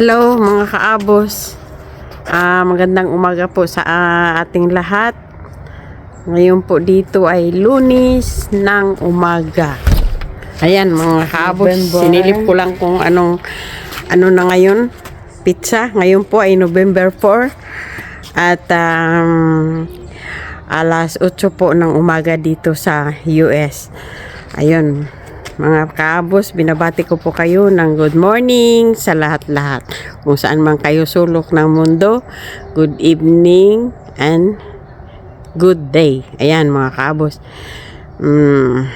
Hello mga kaabos. Ah, magandang umaga po sa ah, ating lahat. Ngayon po dito ay lunis ng umaga. Ayan mga kaabos, November. sinilip ko lang kung anong ano na ngayon. Pizza. Ngayon po ay November 4 at um, alas 8 po ng umaga dito sa US. Ayun, mga kaabos, binabati ko po kayo ng good morning sa lahat-lahat. Kung saan man kayo sulok ng mundo, good evening and good day. Ayan, mga kaabos. Mm,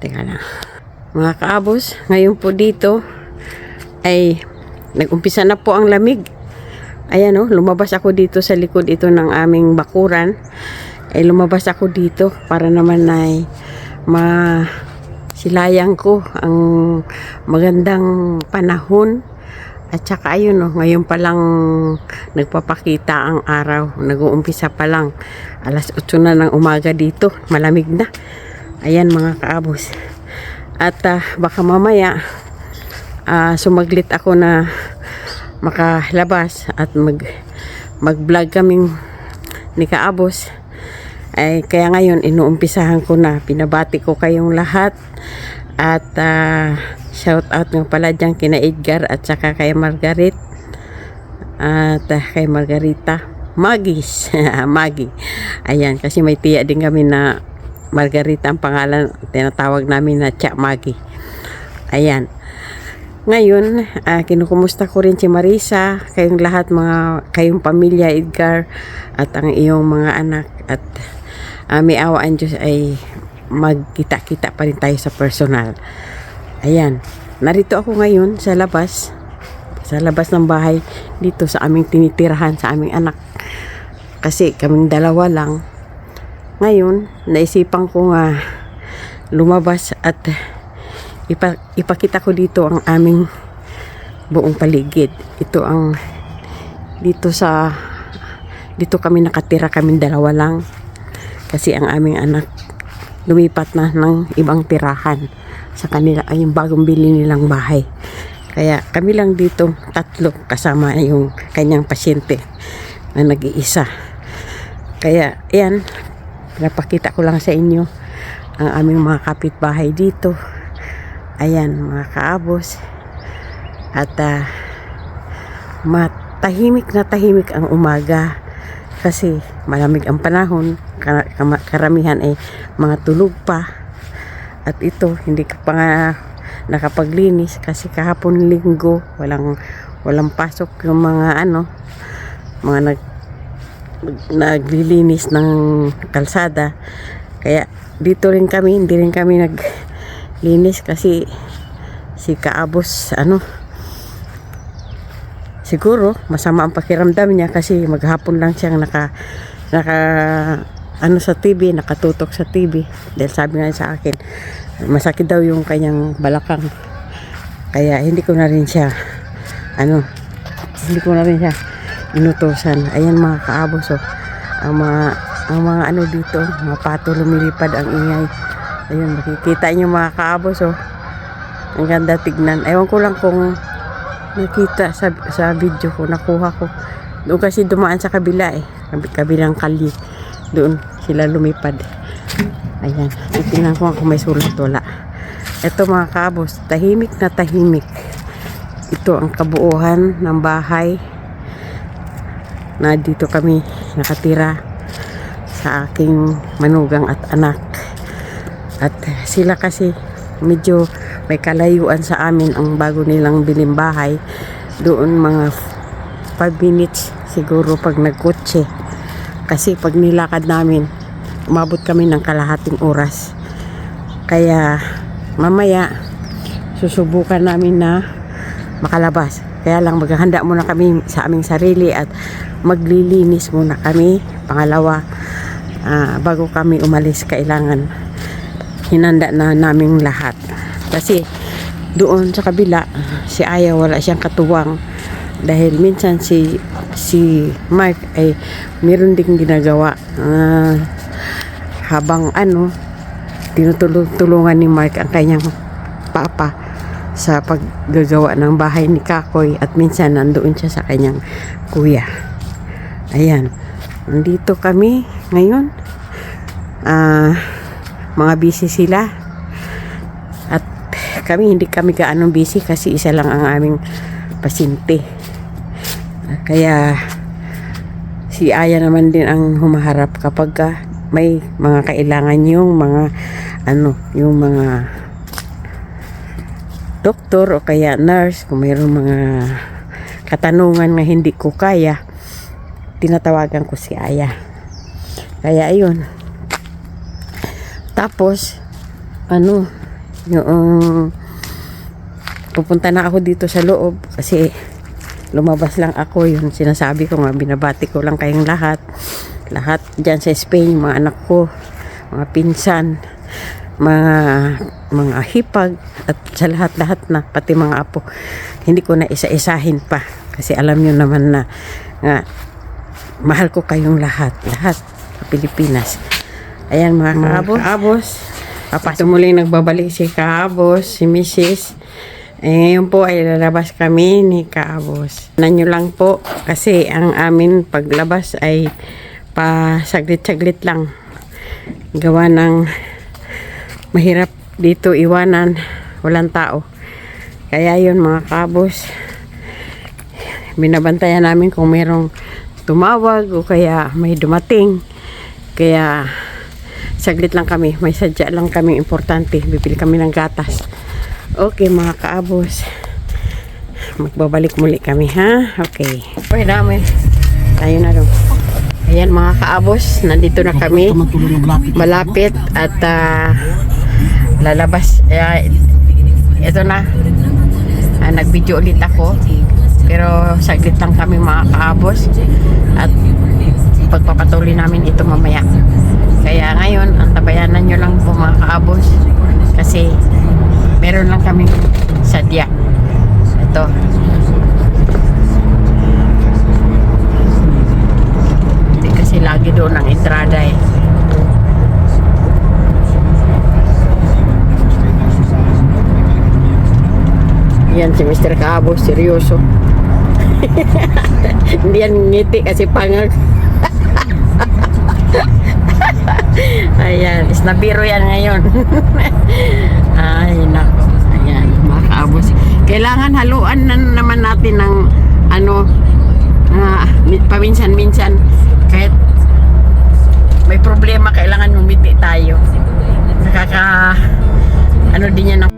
teka lang. Mga kaabos, ngayon po dito ay nag-umpisa na po ang lamig. Ayan oh, lumabas ako dito sa likod ito ng aming bakuran. Ay lumabas ako dito para naman ay ma silayang ko ang magandang panahon. At saka ayun oh, ngayon pa lang nagpapakita ang araw. Nag-uumpisa pa lang. Alas 8 na ng umaga dito. Malamig na. Ayan mga kaabos. At ah, baka mamaya ah, sumaglit ako na makalabas at mag mag-vlog kaming ni Kaabos. Ay kaya ngayon inuumpisahan ko na. Pinabati ko kayong lahat. At ah, shout out nga pala dyan kina Edgar at saka kay Margaret. At ah, kay Margarita. Magis. Magi. Ayan kasi may tiya din kami na Margarita ang pangalan. Tinatawag namin na Tia Magi. Ayan. Ngayon, ah, kinukumusta ko rin si Marisa, kayong lahat mga kayong pamilya Edgar at ang iyong mga anak. At ah, may awaan Diyos ay magkita-kita pa rin tayo sa personal. Ayan, narito ako ngayon sa labas, sa labas ng bahay dito sa aming tinitirahan sa aming anak. Kasi kaming dalawa lang. Ngayon, naisipan ko nga lumabas at ipa, ipakita ko dito ang aming buong paligid. Ito ang dito sa dito kami nakatira kami dalawa lang kasi ang aming anak lumipat na ng ibang tirahan sa kanila ay yung bagong bili nilang bahay. Kaya kami lang dito tatlo kasama yung kanyang pasyente na nag-iisa. Kaya yan, pinapakita ko lang sa inyo ang aming mga kapitbahay dito. Ayan, mga kaabos. At ah, matahimik na tahimik ang umaga kasi malamig ang panahon. Karamihan ay mga tulog pa. At ito, hindi ka pa nga nakapaglinis kasi kahapon linggo, walang walang pasok yung mga ano, mga nag naglilinis ng kalsada. Kaya dito rin kami, hindi rin kami naglinis kasi si Kaabos, ano, siguro masama ang pakiramdam niya kasi maghapon lang siyang naka, naka, ano sa TV, nakatutok sa TV. Dahil sabi nga sa akin, masakit daw yung kanyang balakang. Kaya hindi ko na rin siya, ano, hindi ko na rin siya inutosan. Ayan mga kaabos, oh. Ang mga, ang mga ano dito, mga pato lumilipad ang ingay. Ayun, makikita niyo mga kaabos, oh. Ang ganda tignan. Ewan ko lang kung nakita sa, sa video ko, nakuha ko. Doon kasi dumaan sa kabila eh. Kabi- Kabilang kali. Doon sila lumipad. Ayan. Titingnan ko kung may sulat wala. Ito mga kabos, tahimik na tahimik. Ito ang kabuuhan ng bahay na dito kami nakatira sa aking manugang at anak. At sila kasi medyo may kalayuan sa amin ang bago nilang biling bahay. Doon mga 5 minutes siguro pag nagkotse. Kasi pag nilakad namin, umabot kami ng kalahating oras. Kaya mamaya susubukan namin na makalabas. Kaya lang maghahanda muna kami sa aming sarili at maglilinis muna kami. Pangalawa, ah, bago kami umalis, kailangan hinanda na naming lahat. Kasi doon sa kabila, si Aya wala siyang katuwang dahil minsan si si Mark ay meron ding ginagawa Ah, habang ano tinutulungan ni Mark ang kanyang papa sa paggagawa ng bahay ni Kakoy at minsan nandoon siya sa kanyang kuya. Ayan. Nandito kami ngayon. Ah, mga busy sila. At kami hindi kami gaano busy kasi isa lang ang aming pasyente. Kaya si Aya naman din ang humaharap kapag ka may mga kailangan yung mga ano, yung mga doktor o kaya nurse kung mayroong mga katanungan na hindi ko kaya tinatawagan ko si Aya. Kaya ayun. Tapos ano yung pupunta na ako dito sa loob kasi lumabas lang ako yun sinasabi ko nga binabati ko lang kayong lahat. Lahat dyan sa Spain mga anak ko mga pinsan mga mga hipag at sa lahat-lahat na pati mga apo. Hindi ko na isa-isahin pa kasi alam nyo naman na nga mahal ko kayong lahat lahat sa Pilipinas. Ayan mga kaabos. kaabos. Ito muling nagbabalik si Kaabos, si Mrs. Eh, ngayon po ay lalabas kami ni Kaabos. Nanyo lang po kasi ang amin paglabas ay pa saglit-saglit lang. Gawa ng mahirap dito iwanan. Walang tao. Kaya yun mga Kaabos. Binabantayan namin kung merong tumawag o kaya may dumating. Kaya saglit lang kami. May sadya lang kami importante. Bibili kami ng gatas. Okay mga kaabos. Magbabalik muli kami ha. Okay. Okay dami. Tayo na doon. Ayan mga kaabos. Nandito na kami. Malapit at ah, lalabas. Eh, ito na. Ah, nag-video ulit ako. Pero saglit lang kami mga kaabos. At pagpapatuloy namin ito mamaya. Kaya ngayon, ang tabayanan nyo lang po mga kaabos. Kasi meron lang kami sadya. Ito. Hindi kasi lagi doon ang entrada eh. Yan si Mr. Kaabos, seryoso. Hindi yan ngiti kasi pangag. Ayan, is nabiro yan ngayon. Kailangan haluan na naman natin ng ano, mi- paminsan-minsan kahit may problema, kailangan umiti tayo. Nakaka, ano din yan ng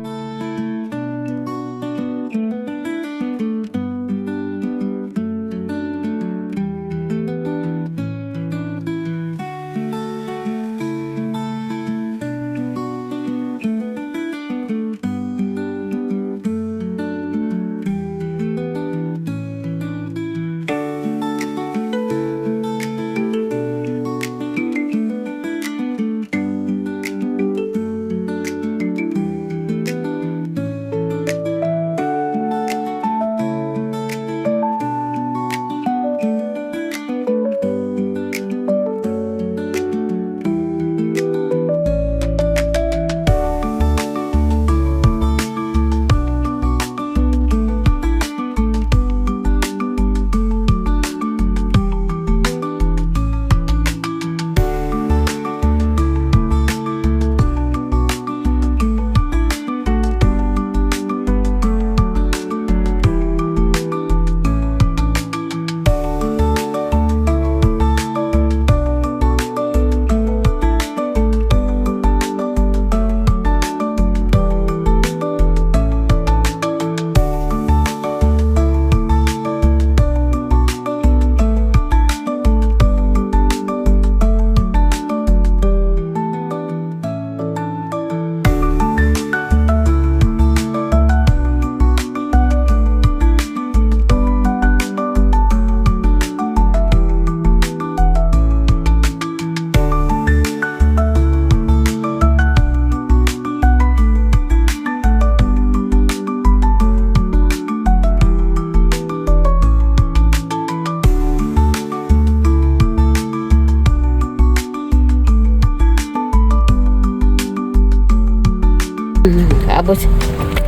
Kaabos.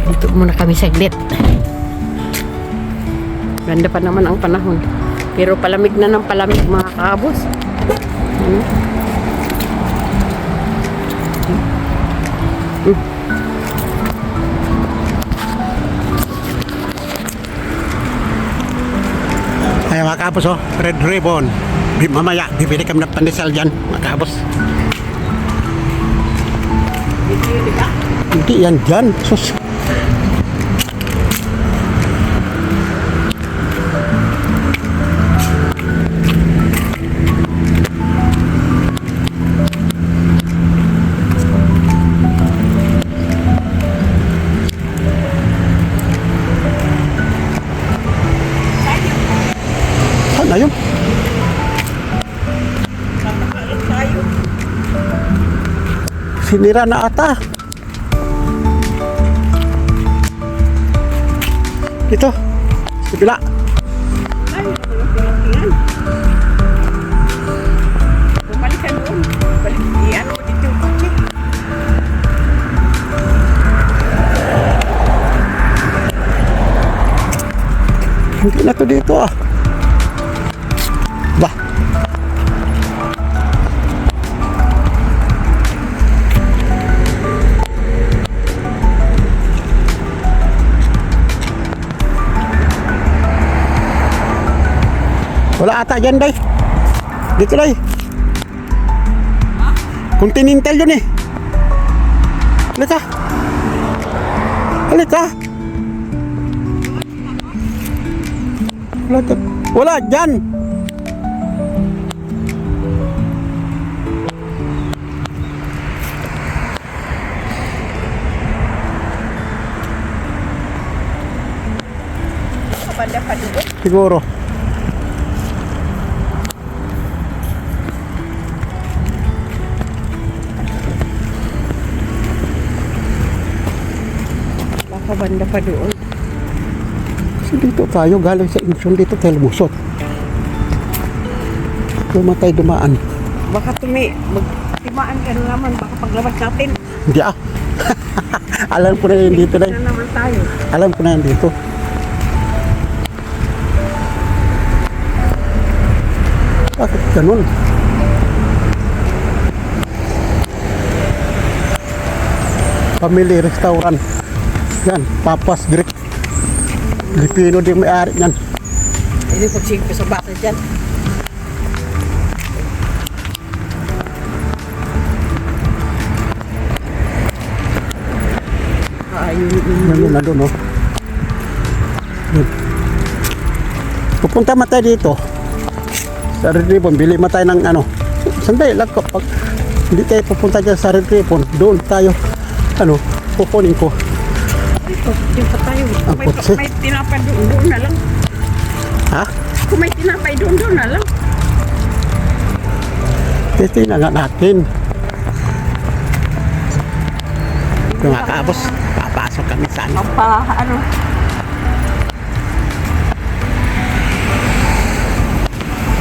Dito muna kami saglit. Ganda pa naman ang panahon. Pero palamig na ng palamig mga kabos. Hmm. Hmm. Ay mga kapos oh, red ribbon. Mamaya, bibili kami ng pandesal dyan, mga kapos. Hindi yan dyan. Sus. Na yun? Sinira na ata. Dito yung kotse. Hindi na to ah. Wala ata dyan, day. Dito, day. Continental yun eh. Halika. Halika. Wala, wala dyan. Siguro. Banda pa doon. Kasi dito tayo, galing sa Incheon dito tayo lumusot. Dumatay dumaan. Baka tumi, magtimaan ka na naman. Baka paglabas natin, Hindi ah. Alam ko na yun dito na. Alam ko na yun dito. Bakit ganun? Family restaurant. Yan, Papas Greek. Filipino din may-ari yan. Hindi po singko sa basa dyan. Ayun, yun na doon, oh. Pupunta man tayo dito. Sa Red Ribbon, bili man tayo ng ano. Sandali lang ko. Pag hindi tayo pupunta dyan sa Red Ribbon, doon tayo, ano, kukunin ko. Ito, din pa tayo. Kung may, kotse. may tinapay doon, doon na lang. Ha? Kung may tinapay doon, doon na lang. Titingnan nga natin. Yung mga kaabos, papasok kami sa ano. Magpa, ano,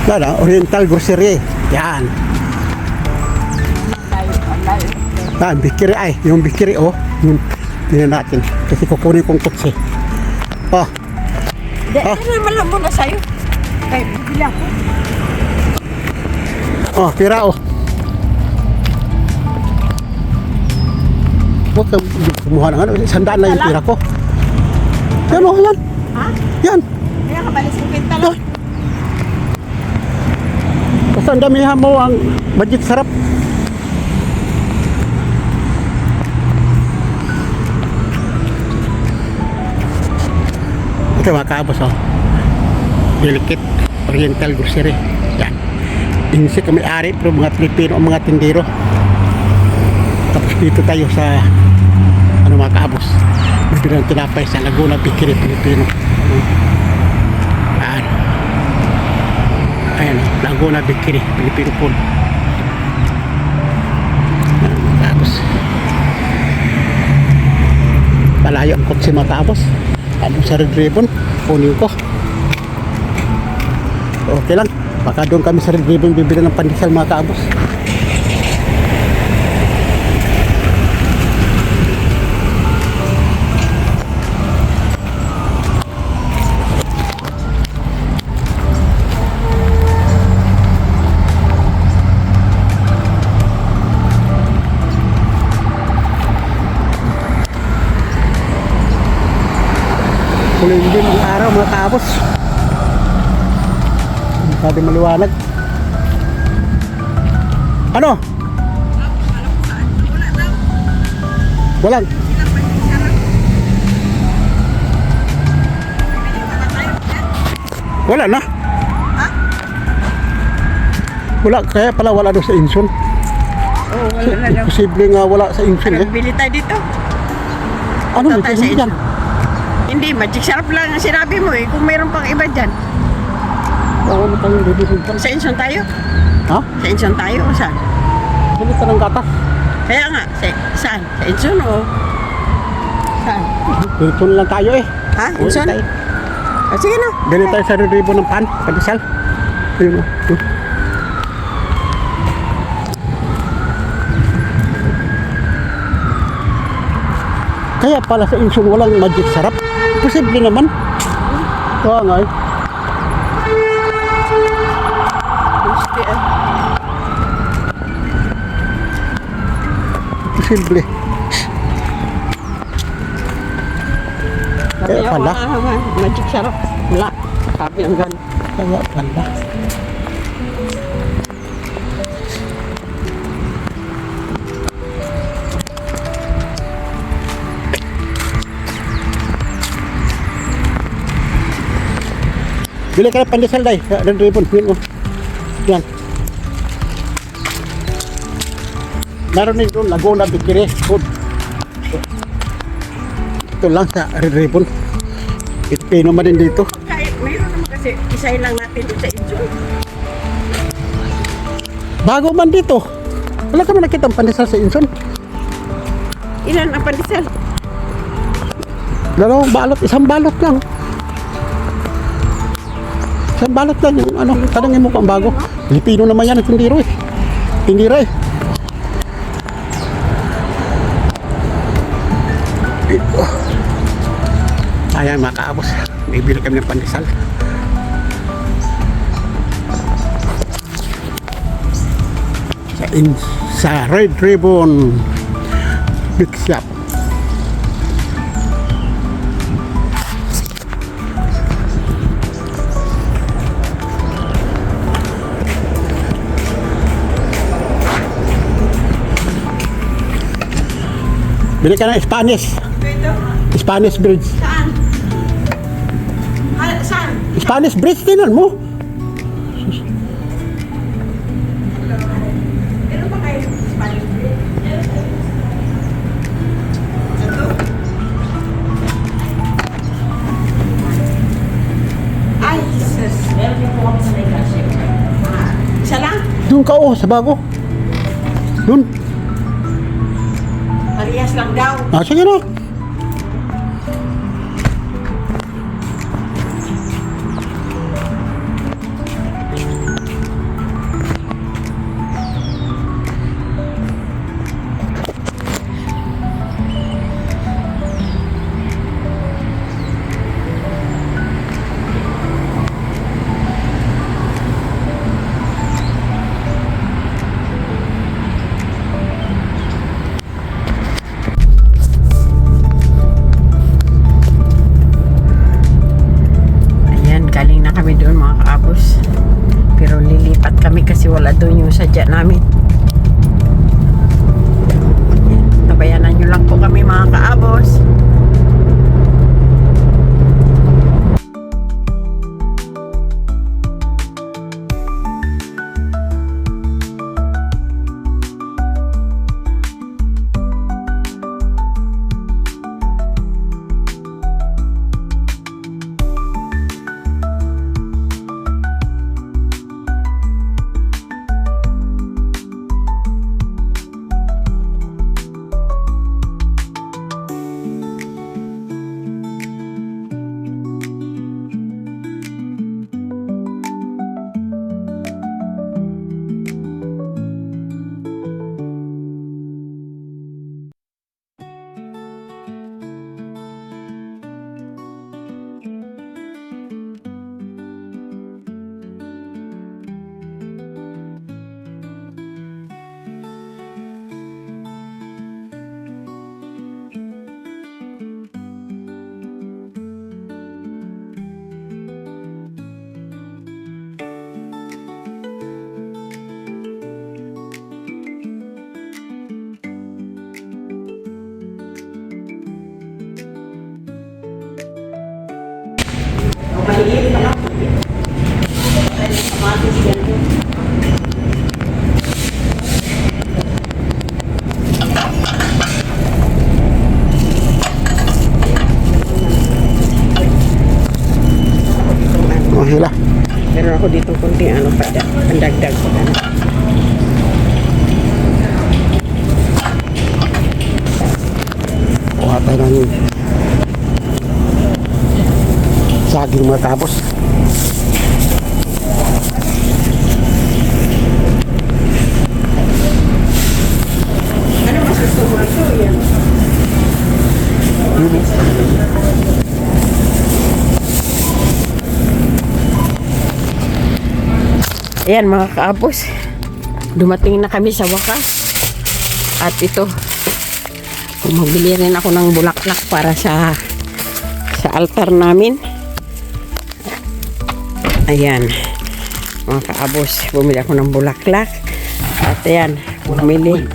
Yan, ah, Oriental Grocery. Yan. Yan, bikiri ay. Yung bikiri, oh. Yung, tingnan natin. Kasi kukunin kong kutsi. Oh, Hindi, Ah. ano naman lang muna sa'yo. Kaya, bibili ako. oh, pira, oh. Huwag kang kumuha ng ano. Sandaan lang yung pira ko. Yan, oh, yan. Ha? Yan. Kaya ka balis yung pinta lang. Basta ang damihan mo ang budget sarap. Ito mga kaabos oh. Delicate Oriental Grocery. Yan. Insi kami ari pero mga Pilipino ang mga tindero. Tapos dito tayo sa ano mga kaabos. Bibili tinapay sa Laguna Bikini Pilipino. Yan. Ayan, Laguna Bikini, Filipino Pool. Ayan, Tapos, malayo ang kotse matapos. Ano sa Red Ribbon, kunin ko. Okay lang. Baka doon kami sa Red Ribbon bibili ng pandesal mga kaabos. Makaabos. Masyado maliwanag. Ano? Walang. Wala na. Wala, kaya pala wala doon sa Insun. Oo, wala na daw. Posible nga wala sa Insun eh. Nagbili tayo dito. Ano ito tayo sa mo dyan? Hindi, magic sarap lang ang sinabi mo eh. Kung mayroon pang iba dyan. Oo, ano tayong bibigyan? Sa Inson tayo? Ha? Sa Inson tayo o saan? Bili ka ng gatas. Kaya nga, sa, saan? Sa Inson o? Saan? Na lang tayo eh. Ha? Inson? tayo. Ah, sige na. Bili tayo sa ribo ng pan, pandesal. Ayun o. Kaya pala sa Insun walang magic sarap. Posible naman. Kaya nga eh. Posible. Kaya pala. wala naman. Magic sarap. Wala. Sabi ang gano'n. Kaya pala. Bili ka ng pandesal day. Red ribbon. Yun o. Yan. Meron din doon. Laguna, Bikiri, Food. Ito lang sa Red Ribbon. Itpino man din dito. Kahit mayroon naman kasi isahin lang natin dito sa Inson. Bago man dito. Wala ka man nakita ang pandesal sa Inson. Ilan ang pandesal? Dalawang balot, isang balot lang. Isang balot lang yung ano, tanongin mo kung bago. Pilipino naman yan, tindiro eh. Tindira eh. Ayan mga kaabos, bibili kami ng pandesal. Sa, in, sa Red Ribbon Big Shop. Bili ka ng Spanish. Ito? Spanish Bridge. Saan? Ah, saan? Spanish Bridge, tinan mo. Meron ba kayo Spanish bread? Ito? Ay, Jesus. Meron din po kami sa. Ah, isa lang? Doon ka oh, sa bago. Doon. Parehas lang daw. Ah, sige na. Kamatis ganito. Oh, hila. Meron ako dito kunting ano pa, pandagdag pa ano. Kuha tayo ng saging matapos. Ayan mga kaapos. Dumating na kami sa wakas. At ito, bumabili rin ako ng bulaklak para sa sa altar namin. Ayan. Mga kaabos, bumili ako ng bulaklak. At ayan, bumili.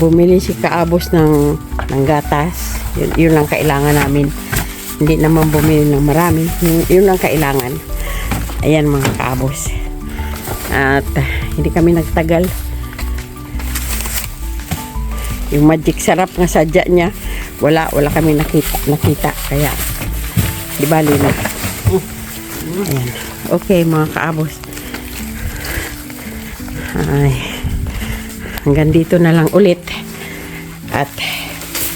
Bumili si kaabos ng, ng gatas. Yun, yun lang kailangan namin. Hindi naman bumili ng marami. Yun, yun lang kailangan. Ayan mga kaabos. At hindi kami nagtagal. Yung magic sarap nga sadya niya, wala, wala kami nakita, nakita. Kaya, di bali na. Ayan. Okay, mga kaabos. Ay, hanggang dito na lang ulit. At,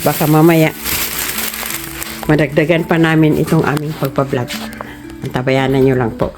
baka mamaya, madagdagan pa namin itong aming pagpa-vlog. Antabayanan nyo lang po.